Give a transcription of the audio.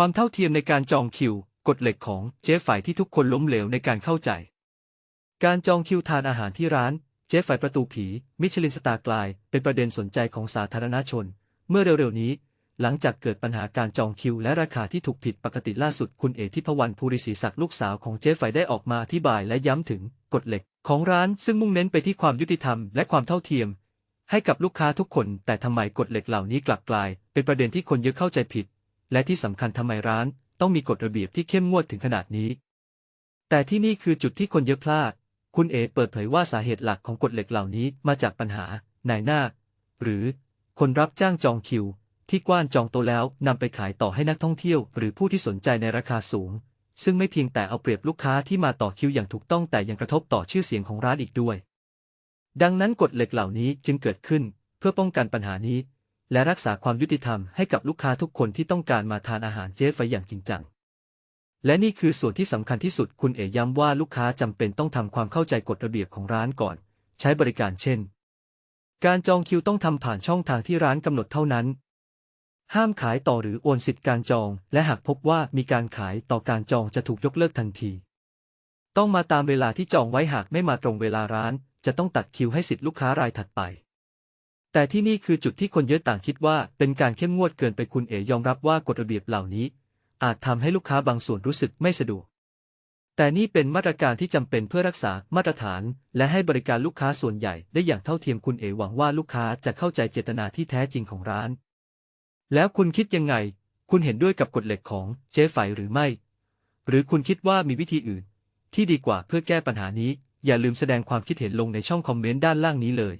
ความเท่าเทียมในการจองคิว กฎเหล็กของเจ๊ฝ่ายที่ทุกคนล้มเหลวในการเข้าใจ การจองคิวทานอาหารที่ร้าน เจ๊ฝ่ายประตูผี มิชลินสตาร์กลาย เป็นประเด็นสนใจของสาธารณชน เมื่อเร็วๆนี้ หลังจากเกิดปัญหาการจองคิว และราคาที่ถูกผิดปกติล่าสุดคุณเอทิพวรรณภูริศรีศักดิ์ลูกสาวของเจ๊ฝ่ายได้ออกมาอธิบายและย้ำถึงกฎเหล็ก ของร้านซึ่งมุ่งเน้นไปที่ความยุติธรรมและความเท่าเทียม ให้กับลูกค้าทุกคน แต่ทำไมกฎเหล็กเหล่านี้กลับกลาย เป็นประเด็นที่คนเยอะเข้าใจผิด และที่สำคัญทำไมร้าน ต้องมีกฎระเบียบที่เข้มงวดถึงขนาดนี้ แต่ที่นี่คือจุดที่คนเยอะพลาด คุณเอเปิดเผยว่าสาเหตุหลักของกฎเหล็กเหล่านี้มาจากปัญหานายหน้า หรือคนรับจ้างจองคิว ที่กว้านจองโตแล้วนำไปขายต่อให้นักท่องเที่ยว หรือผู้ที่สนใจในราคาสูง ซึ่งไม่เพียงแต่เอาเปรียบลูกค้าที่มาต่อคิวอย่างถูกต้องแต่ยังกระทบต่อชื่อเสียงของร้านอีกด้วย ดังนั้นกฎเหล็กเหล่านี้จึงเกิดขึ้น เพื่อป้องกันปัญหานี้ และรักษาความยุติธรรมให้กับลูกค้าทุกคนที่ต้องการมาทานอาหารเจ๊ไฟอย่างจริงจัง และนี่คือส่วนที่สำคัญที่สุดคุณเอ๋ย้ำว่าลูกค้าจำเป็นต้องทำความเข้าใจกฎระเบียบของร้านก่อน ใช้บริการเช่น การจองคิวต้องทำผ่านช่องทางที่ร้านกำหนดเท่านั้น ห้ามขายต่อหรือโอนสิทธิ์การจอง และหากพบว่ามีการขายต่อการจองจะถูกยกเลิกทันที ต้องมาตามเวลาที่จองไว้หากไม่มาตรงเวลาร้าน จะต้องตัดคิวให้สิทธิ์ลูกค้ารายถัดไป แต่ที่นี่คือจุดที่คนเยอะต่างคิดว่าเป็นการเข้มงวดเกินไปคุณเอ๋ยอมรับว่ากฎระเบียบเหล่านี้ อาจทำให้ลูกค้าบางส่วนรู้สึกไม่สะดวก แต่นี่เป็นมาตรการที่จำเป็นเพื่อรักษามาตรฐาน และให้บริการลูกค้าส่วนใหญ่ได้อย่างเท่าเทียมคุณเอ๋หวังว่าลูกค้าจะเข้าใจเจตนาที่แท้จริงของร้าน แล้วคุณคิดยังไง คุณเห็นด้วยกับกฎเหล็กของเจ๊ไฝหรือไม่ หรือคุณคิดว่ามีวิธีอื่น ที่ดีกว่าเพื่อแก้ปัญหานี้ อย่าลืมแสดงความคิดเห็นลงในช่องคอมเมนต์ด้านล่างนี้เลย